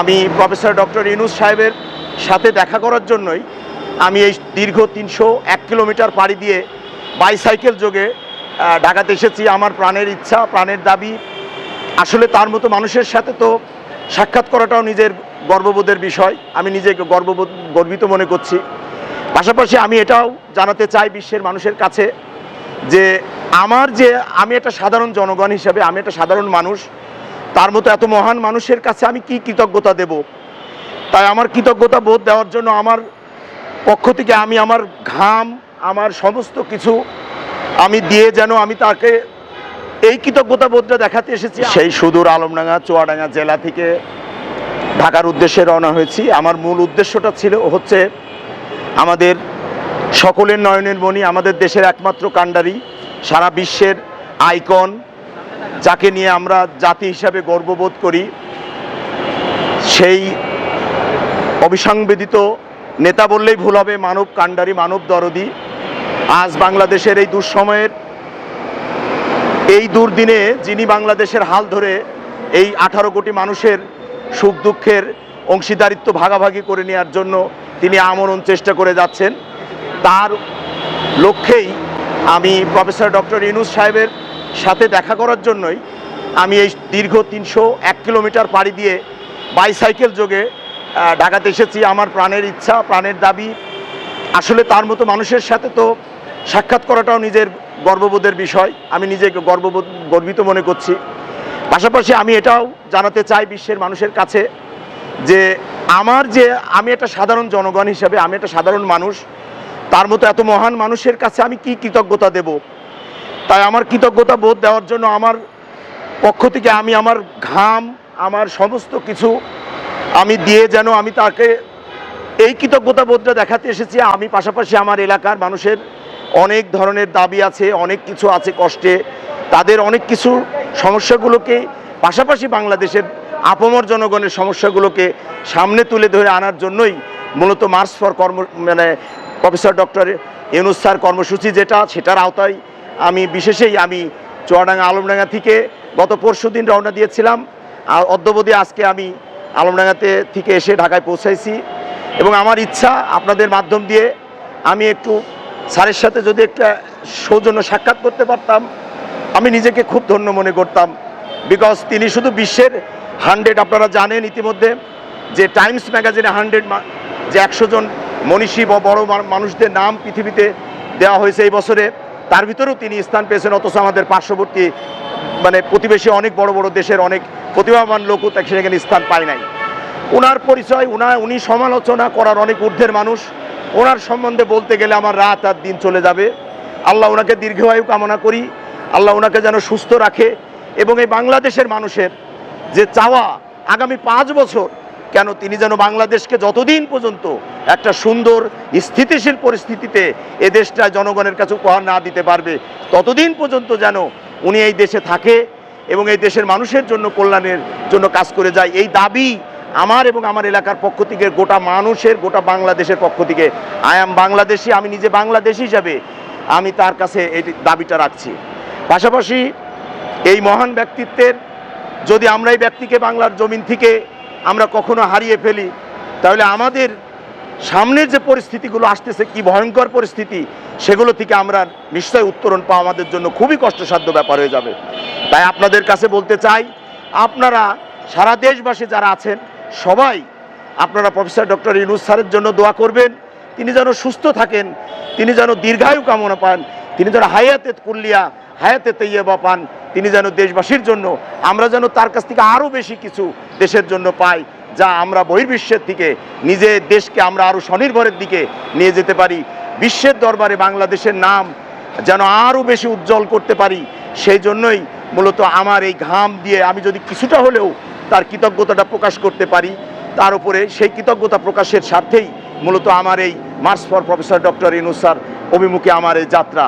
আমি professor doctor Yunus সাহেবের সাথে দেখা করার জন্যই আমি এই দীর্ঘ তিনশো এক কিলোমিটার পাড়ি দিয়ে বাইসাইকেল যোগে ঢাকাতে এসেছি। আমার প্রাণের ইচ্ছা, প্রাণের দাবি। আসলে তার মতো মানুষের সাথে তো সাক্ষাৎ করাটাও নিজের গর্ববোধের বিষয়। আমি নিজেকে গর্ববোধ, গর্বিত মনে করছি। পাশাপাশি আমি এটাও জানাতে চাই বিশ্বের মানুষের কাছে যে আমার যে, আমি একটা সাধারণ জনগণ হিসেবে, আমি একটা সাধারণ মানুষ। তার মতো এত মহান মানুষের কাছে আমি কি কৃতজ্ঞতা দেব? তাই আমার কৃতজ্ঞতা বোধ দেওয়ার জন্য আমার পক্ষ থেকে আমি আমার ঘাম, আমার সমস্ত কিছু আমি দিয়ে যেন আমি তাকে এই কৃতজ্ঞতা বোধটা দেখাতে এসেছি। সেই সুদূর আলমডাঙ্গা, চুয়াডাঙ্গা জেলা থেকে ঢাকার উদ্দেশ্যে রওনা হয়েছি। আমার মূল উদ্দেশ্যটা ছিল হচ্ছে আমাদের সকলের নয়নের মণি, আমাদের দেশের একমাত্র কাণ্ডারি, সারা বিশ্বের আইকন যাকে নিয়ে আমরা জাতি হিসাবে গর্ববোধ করি, সেই অবিসংবেদিত নেতা বললেই ভুল হবে, মানব কাণ্ডারি, মানব দরদি। আজ বাংলাদেশের এই দুঃসময়ের, এই দুর্দিনে যিনি বাংলাদেশের হাল ধরে এই আঠারো কোটি মানুষের সুখ দুঃখের অংশীদারিত্ব ভাগাভাগি করে নেওয়ার জন্য তিনি আমরণ চেষ্টা করে যাচ্ছেন, তার লক্ষ্যেই আমি প্রফেসর ডক্টর ইনুস সাহেবের সাথে দেখা করার জন্যই আমি এই দীর্ঘ তিনশো এক কিলোমিটার পাড়ি দিয়ে বাইসাইকেল যোগে ঢাকাতে এসেছি। আমার প্রাণের ইচ্ছা, প্রাণের দাবি। আসলে তার মতো মানুষের সাথে তো সাক্ষাৎ করাটাও নিজের গর্ববোধের বিষয়। আমি নিজেকে গর্ববোধ, গর্বিত মনে করছি। পাশাপাশি আমি এটাও জানাতে চাই বিশ্বের মানুষের কাছে যে আমার যে, আমি একটা সাধারণ জনগণ হিসেবে, আমি একটা সাধারণ মানুষ, তার মতো এত মহান মানুষের কাছে আমি কি কৃতজ্ঞতা দেব? তাই আমার কৃতজ্ঞতা বোধ দেওয়ার জন্য আমার পক্ষ থেকে আমি আমার ঘাম, আমার সমস্ত কিছু আমি দিয়ে যেন আমি তাকে এই কৃতজ্ঞতা বোধটা দেখাতে এসেছি। আমি পাশাপাশি আমার এলাকার মানুষের অনেক ধরনের দাবি আছে, অনেক কিছু আছে কষ্টে। তাদের অনেক কিছু সমস্যাগুলোকে পাশাপাশি বাংলাদেশের আপমর জনগণের সমস্যাগুলোকে সামনে তুলে ধরে আনার জন্যই মূলত মার্চ ফর কর্ম মানে প্রফেসর ডক্টর ইউনুস স্যার কর্মসূচি যেটা, সেটার আওতায় আমি বিশেষেই আমি চুয়াডাঙ্গা আলমডাঙ্গা থেকে গত পরশু দিন রওনা দিয়েছিলাম। আর অদ্যবধি আজকে আমি আলমডাঙ্গাতে থেকে এসে ঢাকায় পৌঁছাইছি এবং আমার ইচ্ছা আপনাদের মাধ্যম দিয়ে আমি একটু স্যারের সাথে যদি একটা সৌজন্য সাক্ষাৎ করতে পারতাম, আমি নিজেকে খুব ধন্য মনে করতাম। বিকজ তিনি শুধু বিশ্বের হান্ড্রেড, আপনারা জানেন ইতিমধ্যে যে টাইমস ম্যাগাজিনে হান্ড্রেড যে একশো জন মনীষী বা বড় মানুষদের নাম পৃথিবীতে দেওয়া হয়েছে এই বছরে। তার ভিতরেও তিনি স্থান পেয়েছেন, অথচ আমাদের পার্শ্ববর্তী মানে প্রতিবেশী অনেক বড় বড় দেশের অনেক প্রতিভাবান লোকও তাকে সেখানে স্থান পায় নাই। ওনার পরিচয় ওনার উনি সমালোচনা করার অনেক ঊর্ধ্বের মানুষ। ওনার সম্বন্ধে বলতে গেলে আমার রাত আর দিন চলে যাবে। আল্লাহ ওনাকে দীর্ঘায়ু কামনা করি। আল্লাহ ওনাকে যেন সুস্থ রাখে। এবং এই বাংলাদেশের মানুষের যে চাওয়া, আগামী পাঁচ বছর কেন তিনি যেন বাংলাদেশকে যতদিন পর্যন্ত একটা সুন্দর, স্থিতিশীল পরিস্থিতিতে এ দেশটা জনগণের কাছে উপহার না দিতে পারবে, ততদিন পর্যন্ত যেন উনি এই দেশে থাকে এবং এই দেশের মানুষের জন্য কল্যাণের জন্য কাজ করে যায়। এই দাবি আমার এবং আমার এলাকার পক্ষ থেকে, গোটা মানুষের, গোটা বাংলাদেশের পক্ষ থেকে, আই এম বাংলাদেশি, আমি নিজে বাংলাদেশি হিসাবে আমি তার কাছে এই দাবিটা রাখছি। পাশাপাশি এই মহান ব্যক্তিত্বের, যদি আমরা এই ব্যক্তিকে বাংলার জমিন থেকে আমরা কখনো হারিয়ে ফেলি। তাহলে আমাদের সামনের যে পরিস্থিতিগুলো আসতেছে, কি ভয়ঙ্কর পরিস্থিতি, সেগুলো থেকে আমরা নিশ্চয়ই উত্তরণ পাওয়া আমাদের জন্য খুবই কষ্টসাধ্য ব্যাপার হয়ে যাবে। তাই আপনাদের কাছে বলতে চাই, আপনারা সারা দেশবাসী যারা আছেন, সবাই আপনারা প্রফেসর ডক্টর ইনুস স্যারের জন্য দোয়া করবেন। তিনি যেন সুস্থ থাকেন, তিনি যেন দীর্ঘায়ু কামনা পান, তিনি যেন হায়াতে কুল্লিয়া, হায়াতে তৈয়বা পান, তিনি যেন দেশবাসীর জন্য, আমরা যেন তার কাছ থেকে আরও বেশি কিছু দেশের জন্য পাই, যা আমরা বহির্বিশ্বের থেকে নিজের দেশকে আমরা আরও স্বনির্ভরের দিকে নিয়ে যেতে পারি। বিশ্বের দরবারে বাংলাদেশের নাম যেন আরও বেশি উজ্জ্বল করতে পারি, সেই জন্যই মূলত আমার এই ঘাম দিয়ে আমি যদি কিছুটা হলেও তার কৃতজ্ঞতাটা প্রকাশ করতে পারি, তার উপরে সেই কৃতজ্ঞতা প্রকাশের স্বার্থেই মূলত আমার এই march for professor doctor Yunus sir অভিমুখে আমার এই যাত্রা।